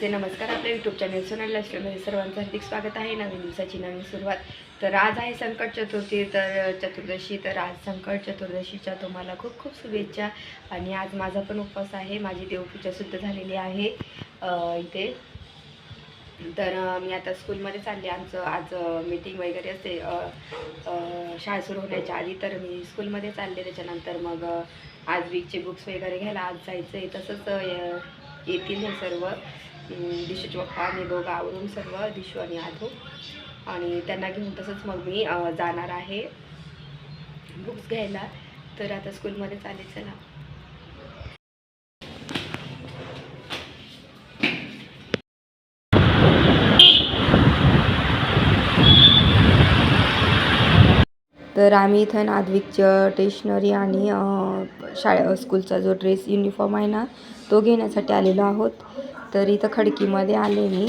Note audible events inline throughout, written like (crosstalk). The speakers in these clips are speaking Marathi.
ते नमस्कार आपल्या यूट्यूब चॅनल सोनल लाईफस्टाईलमध्ये सर्वांचं हार्दिक स्वागत आहे. नवीन दिवसाची नवीन सुरुवात. तर आज आहे संकट चतुर्थी. तर चतुर्दशी. तर आज संकट चतुर्दशीच्या तुम्हाला खूप खूप शुभेच्छा. आणि आज माझा पण उपवास आहे. माझी देवपूजा सुद्धा झालेली आहे इथे. तर मी आता स्कूलमध्ये चालले. आमचं आज मीटिंग वगैरे असते. शाळा सुरू होण्याच्या आधी तर मी स्कूलमध्ये चालले. त्याच्यानंतर मग आज वीकचे बुक्स वगैरे घ्यायला आज जायचं आहे तसंच येतील हे सर्व. दिशूचे पप्पा आणि दोघं आवरून सर्व दिशू आणि आधू. आणि त्यांना घेऊन तसंच मग मी जाणार आहे. बुक्स घ्यायला. तर आता स्कूलमध्ये चालेल चला. तर आम्ही इथं नादविकचं स्टेशनरी आणि शाळे स्कूलचा जो ड्रेस युनिफॉर्म आहे ना तो घेण्यासाठी आलेलो आहोत. तर इथं खडकीमध्ये आले मी.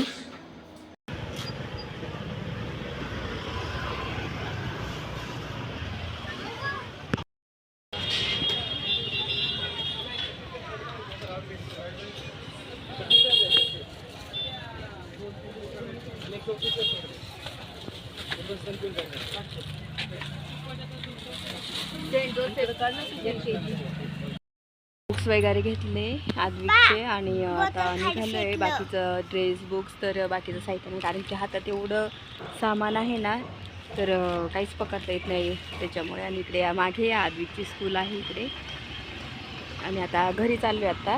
बुक्स वगैरे घेतले आदविकचे आणि आता निघालो आहे बाकीचं ड्रेस बुक्स तर बाकीचं साहित्य नाही. कारण की हातात एवढं सामान आहे ना तर काहीच पकडता येत नाही त्याच्यामुळे. आणि इकडे मागे आदविकची स्कूल आहे इकडे. आणि आता घरी चाललो आहे आता.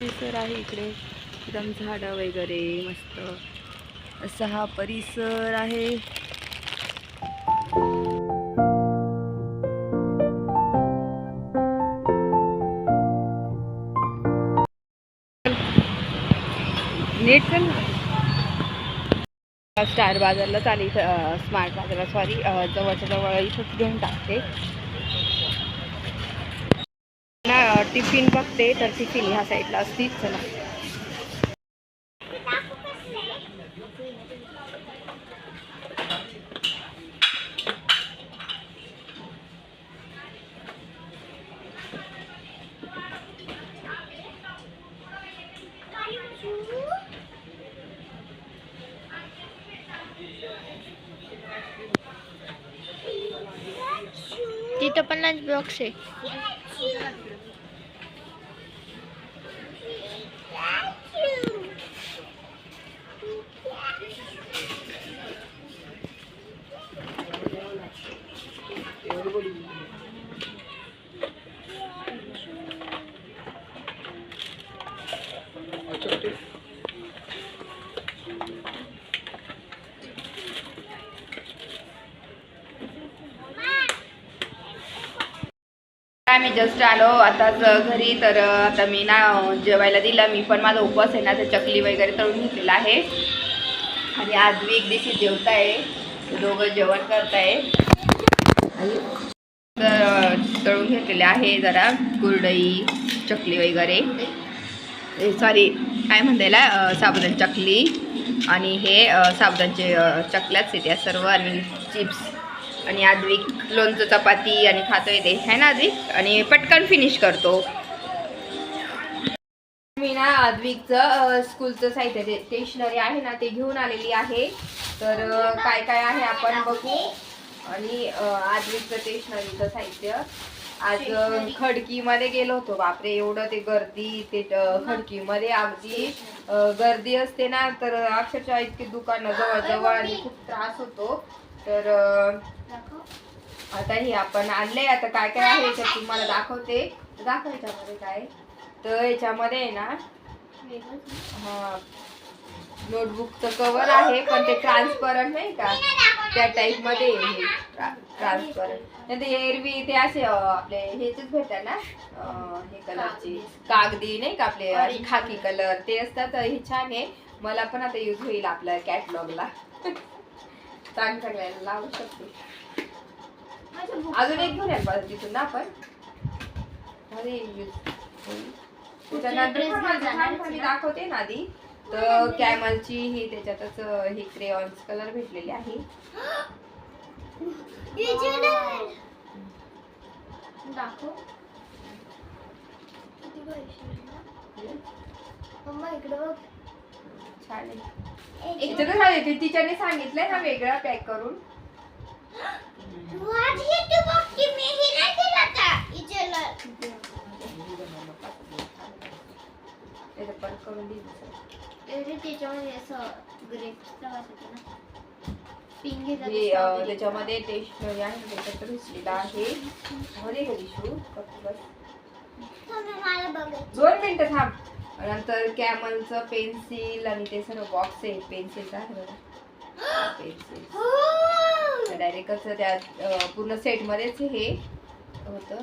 परिसर आहे इकडे. एकदम झाडं वगैरे मस्त. असा हा परिसर आहे. नीट पण स्टार बाजारला चालेल स्मार्ट बाजारला सॉरी जवळच्या जवळ इथंच घेऊन टाकते. ना टिफिन बघते तर टिफिन ह्या साईडला असतीच चला तिथं आम्ही जस्ट आलो. आताच घरी तर आता मी ना जेवायला दिला. मी पण माझा उपवास आहे ना तर चकली वगैरे तळून घेतलेला आहे. आणि आज मी एक दिवशी जेवताय. दोघं जेवण करताय. तर तळून घेतलेले आहे जरा. कुरडई चकली वगैरे. सॉरी काय म्हणतायला साबुदान चकली. आणि हे साबुदानचे चकल्याच आहे त्या सर्व आणि चिप्स. आणि आद्विक लोणचं चपाती आणि खातोय ते. आहे ना आद्विक? आणि पटकन फिनिश करतो. मी ना आद्विकचं स्कूलचं साहित्य ते स्टेशनरी आहे ना ते घेऊन आलेली आहे. तर काय काय आहे आपण बघू. आणि आद्विकचं स्टेशनरीचं साहित्य. आज खडकीमध्ये गेलो होतो. बापरे एवढं ते गर्दी ते खडकीमध्ये अगदी गर्दी असते ना तर अक्षरशः इतके दुकानं जवळ जवळ आणि खूप त्रास होतो. तर आता हे आपण आणले आता काय काय आहे याच्यात तुम्हाला दाखवते. दाखव याच्यामध्ये काय. तर याच्यामध्ये आहे ना हा नोटबुकचं कवर आहे पण ते ट्रान्सपरंट नाही का? त्या टाईपमध्ये ट्रान्सपरंट नाही ते एरवी ते असे आपले हेच भेटतात ना हे कलरची कागदी नाही का आपले खाकी कलर ते असतात हे छान आहे. मला पण आता यूज होईल आपल्या कॅटलॉगला (laughs) चांगलं चांगल्याला लावू शकते. अजून एक घेऊन या परत तिथून ना आपण? अरे. त्याच्यानंतर दाखवते ना आधी. तर कॅमलची ही त्याच्यातच ही क्रेऑन्स कलर भेटलेली आहे. दाखव. मम्मा इकडे बघ. छान आहे याच्यातच आहे ते टीचरने सांगितलंय ना वेगळा पॅक करून. पण करून दिलं त्याच्यामध्ये असं ग्रेप्सचा वास येतो ना. पिंक घेतात अं, त्याच्यामध्ये टेस्टनरी आहे. त्याच्यात रुचलेला आहे. मध्ये कधी शू बस दोन मिनिटं थांब. नंतर कॅमलचं पेन्सिल आणि ते सर्व बॉक्स आहे पेन्सिलचा पेन्सिल डायरेक्टच त्यात अं, पूर्ण सेट मध्येच हे होतं.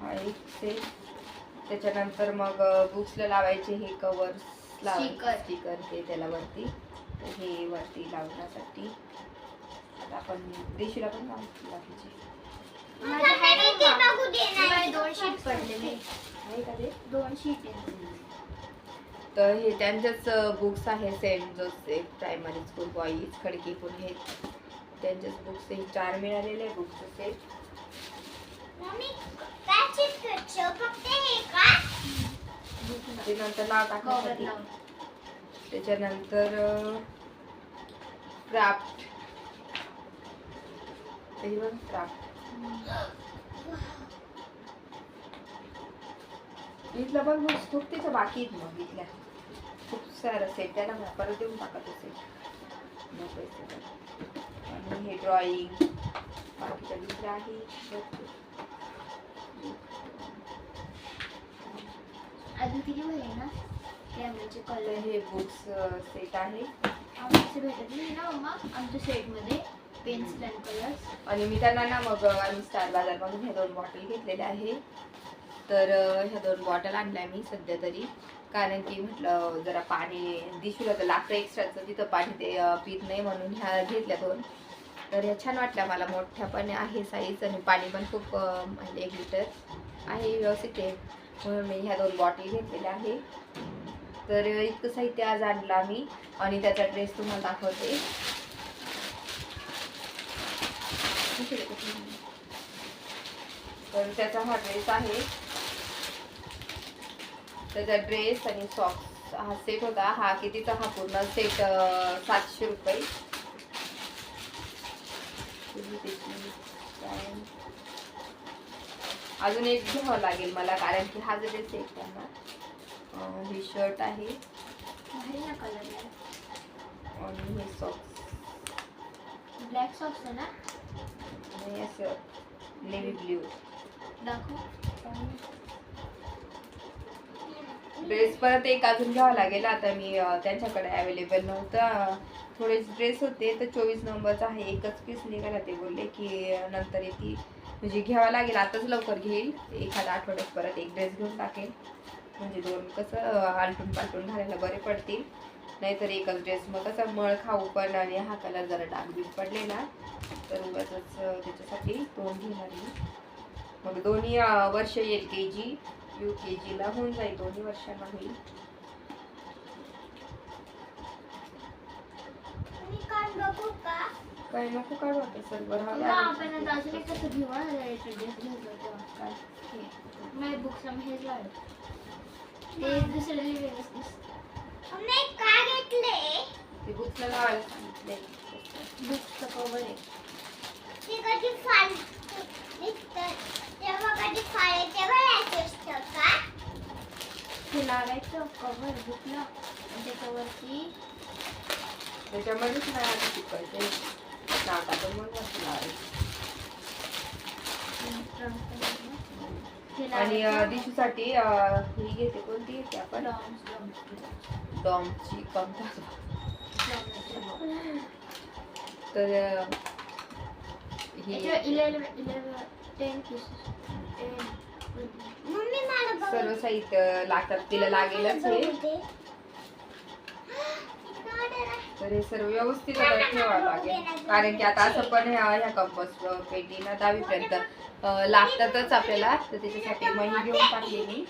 हा एक सेट त्याच्यानंतर मग बुक्सला लावायचे हे कवर Sticker. स्टिकर ते त्याला वरती. हे वरती लावण्यासाठी. आता आपण देशीला पण लावू बाकीचे दोन शीट पडलेले आहे का ते? दोन शीट आहे. तर हे त्यांचेच बुक्स आहे Saint Joseph primary school boys Khadki Pune हे त्यांचेच बुक्स हे चार मिळालेले बुक्स सेट ते नंतर नाव टाकण्यासाठी. त्याच्यानंतर क्राफ्ट क्राफ्ट इथलं पण बुक्स खूप तिथं बाकी आहेत मग इथल्या. खूप सारं सेट त्याला मला परत देऊन टाकत असेल आहे सगळं. आणि हे ड्रॉइंग बाकीच्या दुसऱ्या आहे. भरपूर. अजून किती वय आहे ना? कॅमेराचे तर कलर हे बुक्स सेट आहे. आमचे भेटत नाही ना मम्मा आमच्या सेटमध्ये पेन्सिल अँड कलर्स आणि मी त्यांना ना मग आम्ही स्टार बाजारमधून ह्या दोन बॉटल घेतलेल्या आहे. तर ह्या दोन बॉटल आणल्या मी सध्या तरी. कारण की म्हटलं जरा पाणी दिशूला तर लागतं एक्स्ट्राचं तिथं पाणी ते पित नाही म्हणून ह्या घेतल्या दोन. तर ह्या छान वाटल्या मला. मोठ्या पण आहे साईज आणि पाणी पण खूप म्हणजे एक लिटर आहे व्यवस्थित आहे म्हणून मी ह्या दोन बॉटल घेतलेल्या आहे. तर इतकं साहित्य आज आणलं आम्ही आणि त्याचा ड्रेस तुम्हाला दाखवते. तर त्याचा हा ड्रेस आहे. त्याचा ड्रेस आणि सॉक्स हा सेट होता. हा कितीचा? हा पूर्ण सेट सातशे रुपये. अजून एक घ्यावं लागेल मला कारण की हा जो ड्रेस अं, हे शर्ट आहे. आणि हे सॉक्स ब्लॅक सॉक्स आहे ना? आणि असं नेव्ही ब्ल्यू ड्रेस परत एक अजून घ्यावा लागेल. आता मी त्यांच्याकडे अवेलेबल नव्हता. थोडेच ड्रेस होते तर चोवीस नंबरचा आहे. एकच पीस निघाला ते बोलले की नंतर येते म्हणजे घ्यावा लागेल. आताच लवकर घेईल. एखाद्या आठवड्यात परत एक ड्रेस घेऊन टाकेल. म्हणजे दोन कसं आलटून पालटून घालायला बरे पडतील. नाहीतर एकच ड्रेस मग कसं मळ खाऊ पण आणि हा कलर जरा डागबीज पडले ना तर उगाच त्याच्यासाठी दोन घेणार मी. मग दोन्ही वर्ष एल के जी यू के जीला होऊन जाईल दोन्ही वर्षांना होईल काय नको काढू आता सर्व ना बुक्स ते बुकला लावायला सांगितले बुक्सचं कवर आहे ते लावायचं कवर बुकला त्याच्यावरती त्याच्यामध्येच नाही आता शिकवायचे नाव टाकून मग लावायचं आणि. दिशूसाठी ही घेते कोणती घेते आपण. डॉमची कमता. तर ही सर्व साहित्य लागतात तिला लागेलच हे. (gasps) तर हे सर्व व्यवस्थित ठेवावं लागेल. कारण की आता असं पण ह्या ह्या कंपोस्ट पेटीला दहावीपर्यंत. लागतातच आपल्याला. तर त्याच्यासाठी मग ही घेऊन टाकली मी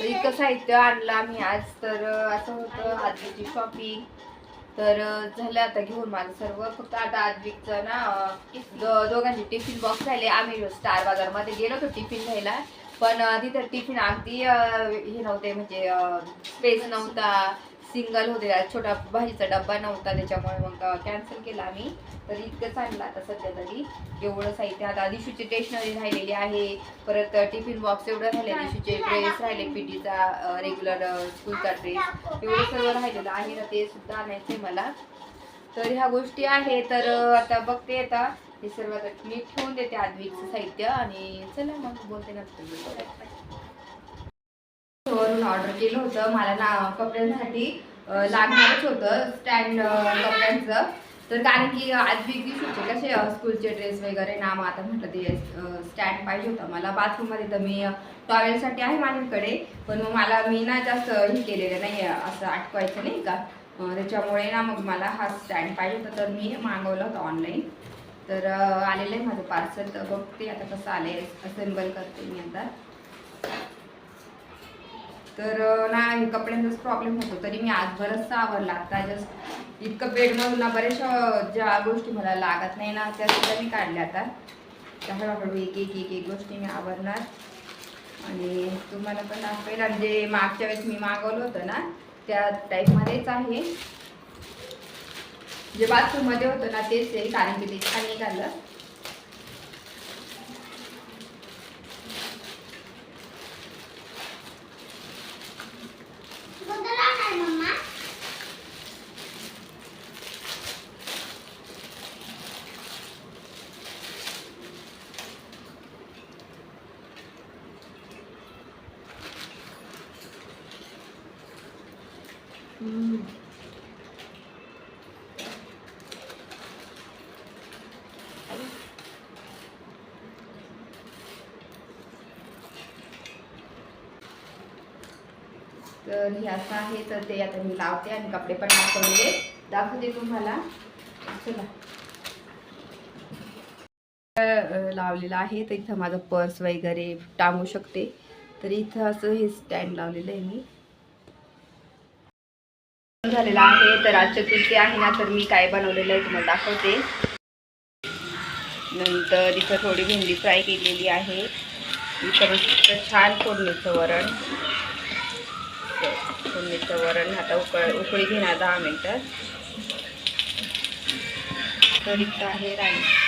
इतकं साहित्य आणलं आम्ही आज. तर असं होतं आजची शॉपिंग तर झालं आता घेऊन माझं सर्व. फक्त आता आद्विकचं ना दोघांचे टिफिन बॉक्स राहिले. आम्ही स्टार बाजारमध्ये गेलो होतो टिफिन घ्यायला. पण आधी तिथं टिफिन अगदी हे नव्हते म्हणजे स्पेस नव्हता. सिंगल होते छोटा भाजीचा डब्बा नव्हता त्याच्यामुळे मग कॅन्सल केला आम्ही. तर इतकंच आणलं आता सध्या तरी. एवढं साहित्य आता दिशूची स्टेशनरी राहिलेली आहे. परत टिफिन बॉक्स एवढं राहिले दिशूचे ड्रेस राहिले पीटीचा रेग्युलर स्कूलचा ड्रेस एवढं सर्व राहिलेलं आहे ना ते सुद्धा आणायचंय मला. तर ह्या गोष्टी आहे तर आता बघते आता. हे सर्व मी ठेवून देते आद्विकचं साहित्य आणि चला मग बोलते नंतर वरून ऑर्डर केलं होतं. मला ना कपड्यांसाठी लागणारच होतं स्टँड कपड्यांचं. तर कारण की आद्विक होते कसे स्कूलचे ड्रेस वगैरे ना मग आता म्हटलं ते स्टँड पाहिजे होता. मला बाथरूममध्ये तर मी टॉयलेटसाठी आहे माझ्याकडे. पण मग मला मी ना जास्त हे केलेलं नाही आहे असं आठवायचं नाही का? त्याच्यामुळे ना मग मला हा स्टँड पाहिजे होता. तर मी मागवलं होतं ऑनलाईन तर आलेलं आहे माझं पार्सल तर बघते आता कसं आलं आहे असेंबल करते मी आता. तर नाही ना हे कपड्यांचाच प्रॉब्लेम होतो. तरी मी आज बरंचसं आवरला. आता जस्ट इतकं बेडमधून ना बऱ्याचशा ज्या गोष्टी मला लागत नाही ना त्या सुद्धा मी काढल्या आता. त्या हळूहळू एक एक एक एक गोष्टी मी आवरणार. आणि तुम्हाला पण दाखवेल. आणि जे मागच्या वेळेस मी मागवलं होतं ना त्या टाईपमध्येच आहे. जे बाथरूममध्ये होतं ना तेच आहे कारण की ते छान निघालं कोणतं लहान आहे मम्मा तर हे असं आहे तर ते आता मी लावते आणि कपडे पण दाखवले दाखवते तुम्हाला. चला. लावलेलं आहे तर इथं माझं पर्स वगैरे टांगू शकते. तर इथं असं हे स्टँड लावलेलं आहे मी. झालेलं आहे तर आज चतुर्थी आहे ना तर मी काय बनवलेलं आहे तुम्हाला दाखवते. नंतर इथं थोडी भेंडी फ्राय केलेली आहे. इथं छान फोडणीचं वरण. फोडणीचं वरण आता उकळ उकळी घेणार दहा मिनटं. तर इथं आहे राणी.